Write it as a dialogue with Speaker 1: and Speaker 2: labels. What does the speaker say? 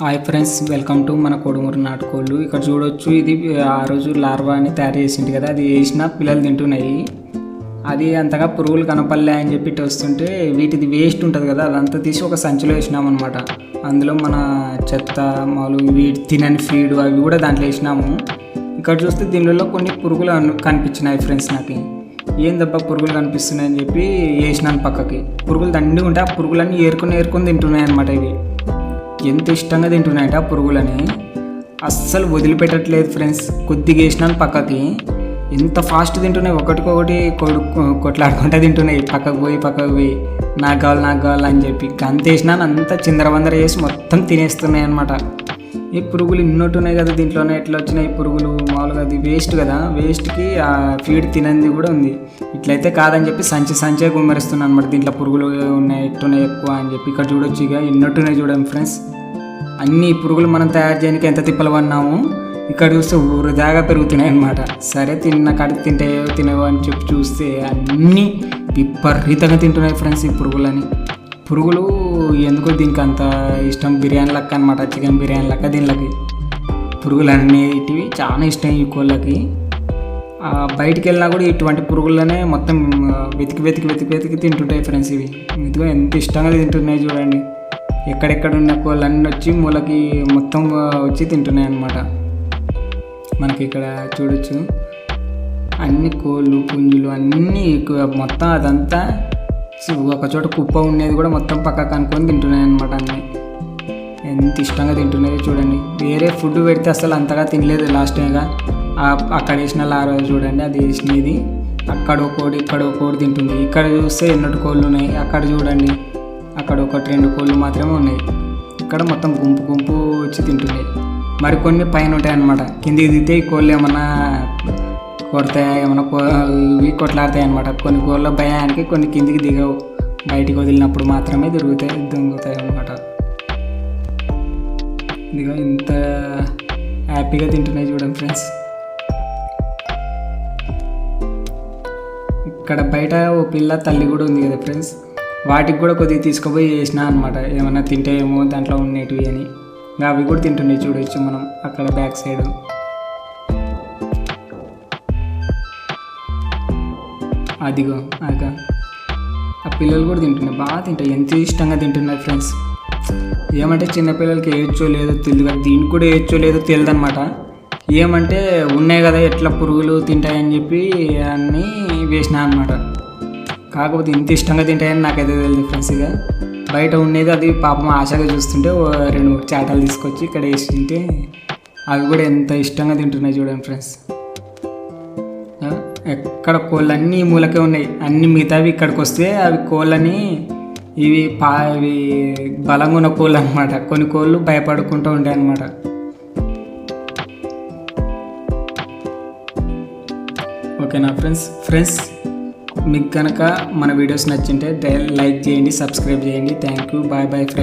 Speaker 1: Hi friends welcome to మన కొడుమూరు నాటుకోళ్ళు. ఇక్కడ చూడొచ్చు ఇది ఆ రోజు లార్వా అని తయారు చేసింది కదా అది వేసిన పిల్లలు తింటున్నాయి. అది అంతగా పురుగులు కనపల్లే అని చెప్పి వస్తుంటే వీటిది వేస్ట్ ఉంటుంది కదా అదంతా తీసి ఒక సంచిలో వేసినామన్నమాట. అందులో మన చెత్త మాలు వీటి తినని ఫీడ్ అవి కూడా దాంట్లో వేసినాము. ఇక్కడ చూస్తే దీనిలో కొన్ని పురుగులు కనిపించినాయి ఫ్రెండ్స్ నాకు. ఏం తప్ప పురుగులు కనిపిస్తున్నాయి అని చెప్పి వేసినాను పక్కకి. పురుగులు దండిగా ఉంటే ఆ పురుగులన్నీ ఏరుకుని ఏరుకొని తింటున్నాయి అనమాట ఇవి. ఎంత ఇష్టంగా తింటున్నాయట పురుగులని? అస్సలు వదిలిపెట్టట్లేదు ఫ్రెండ్స్. కొద్దిగా వేసినాను పక్కకి. ఎంత ఫాస్ట్ తింటున్నాయి. ఒకటికొకటి కొడు కొట్లాడుకుంటా తింటున్నాయి. పక్కకు పోయి పక్కకు పోయి. నాకు కావాలి నాకు కావాలి అని చెప్పి గంత వేసినాను అంతా చిందరవందర చేసి మొత్తం తినేస్తున్నాయి అనమాట ఈ పురుగులు ఇన్నోటి ఉన్నాయి కదా దీంట్లోనే. ఎట్లా వచ్చినాయి పురుగులు? మామూలుగా అది వేస్ట్ కదా. వేస్ట్కి ఆ ఫీడ్ తినంది కూడా ఉంది. ఇట్లయితే కాదని చెప్పి సంచి సంచే గుమ్మరిస్తున్నాను అనమాట దీంట్లో పురుగులు ఉన్నాయి ఎట్టున్నాయి ఎక్కువ అని చెప్పి. ఇక్కడ చూడొచ్చు ఇక. ఎన్నట్టున్నాయి చూడండి ఫ్రెండ్స్. అన్ని పురుగులు మనం తయారు చేయడానికి ఎంత తిప్పలు పడినాము ఇక్కడ చూస్తే వృధాగా పెరుగుతున్నాయి అనమాట సరే తిన్న కాడికి తింటాయో తినవో అని చెప్పి చూస్తే అన్నీ విపరీతంగా తింటున్నాయి ఫ్రెండ్స్ ఈ పురుగులని. పురుగులు ఎందుకో దీనికి అంత ఇష్టం? బిర్యానీ లెక్క అనమాట చికెన్ బిర్యానీ లెక్క దీనిలోకి. పురుగులు అనేటివి చాలా ఇష్టం ఈ కోళ్ళకి. బయటికి వెళ్ళినా కూడా ఇటువంటి పురుగులనే మొత్తం వెతికి వెతికి వెతికి వెతికి తింటుంటాయి ఫ్రెండ్స్ ఇవి. ఇదిగో ఎంత ఇష్టంగా తింటున్నాయి చూడండి. ఎక్కడెక్కడ ఉన్న కోళ్ళన్నీ వచ్చి మూలకి మొత్తం వచ్చి తింటున్నాయి అన్నమాట మనకి ఇక్కడ చూడొచ్చు. అన్ని కోళ్ళు పుంజులు అన్నీ మొత్తం అదంతా ఒక చోట కుప్ప ఉండేది కూడా మొత్తం పక్కకు అనుకొని తింటున్నాయి అనమాట అన్నీ. ఎంత ఇష్టంగా తింటున్నాయో చూడండి. వేరే ఫుడ్ పెడితే అసలు అంతగా తినలేదు లాస్ట్ టైంగా. అక్కడ వేసిన లారో చూడండి అది వేసినది. అక్కడ ఒకటి ఇక్కడ ఒకటి తింటుంది. ఇక్కడ చూస్తే ఎన్నటి కోళ్ళు ఉన్నాయి అక్కడ చూడండి. ఒకటి రెండు కోళ్ళు మాత్రమే ఉన్నాయి. ఇక్కడ మొత్తం గుంపు గుంపు వచ్చి తింటున్నాయి మరి కొన్ని పైన ఉంటాయి అన్నమాట కిందికి దిగితే ఈ కోళ్ళు ఏమన్నా కొడతాయా? ఏమన్నా కో ఇవి కొట్లాడతాయి అనమాట కొన్ని కోళ్ళ భయానికి కొన్ని కిందికి దిగవు. బయటికి వదిలినప్పుడు మాత్రమే దొరుకుతాయి దొంగతాయి అనమాట ఇదిగో ఇంత హ్యాపీగా తింటున్నాయి చూడండి ఫ్రెండ్స్. ఇక్కడ బయట ఓ పిల్ల తల్లి కూడా ఉంది కదా ఫ్రెండ్స్. వాటికి కూడా కొద్దిగా తీసుకుపోయి వేసిన అనమాట ఏమన్నా ఏమో దాంట్లో ఉండేటివి అని. అవి కూడా తింటున్నాయి చూడొచ్చు మనం అక్కడ బ్యాక్ సైడ్. అదిగో అక ఆ పిల్లలు కూడా తింటున్నాయి. బాగా తింటాయి. ఎంత ఇష్టంగా తింటున్నాయి ఫ్రెండ్స్. ఏమంటే చిన్నపిల్లలకి ఏడ్చో లేదో తెలియదు కదా దీనికి కూడా ఏడ్చో లేదో తెలియదు అనమాట ఏమంటే ఉన్నాయి కదా ఎట్లా పురుగులు తింటాయని చెప్పి అన్నీ వేసిన అనమాట కాకపోతే ఇంత ఇష్టంగా తింటాయని నాకైతే తెలియదు ఫ్రెండ్స్ ఇక. బయట ఉండేది అది పాపం ఆశగా చూస్తుంటే రెండు మూడు చాటలు తీసుకొచ్చి ఇక్కడ వేసి తింటే అవి కూడా ఎంత ఇష్టంగా తింటున్నాయి చూడండి ఫ్రెండ్స్ ఎక్కడ కోళ్ళు అన్నీ మూలకే ఉన్నాయి. అన్ని మిగతావి ఇక్కడికి వస్తే అవి కోళ్ళని ఇవి పా ఇవి బలంగా ఉన్న కోళ్ళు అనమాట కొన్ని కోళ్ళు భయపడుకుంటూ ఉంటాయి అనమాట ఓకేనా ఫ్రెండ్స్ ఫ్రెండ్స్ మీకు కనుక మన వీడియోస్ నచ్చింటే లైక్ చేయండి సబ్స్క్రైబ్ చేయండి. Thank you bye bye friends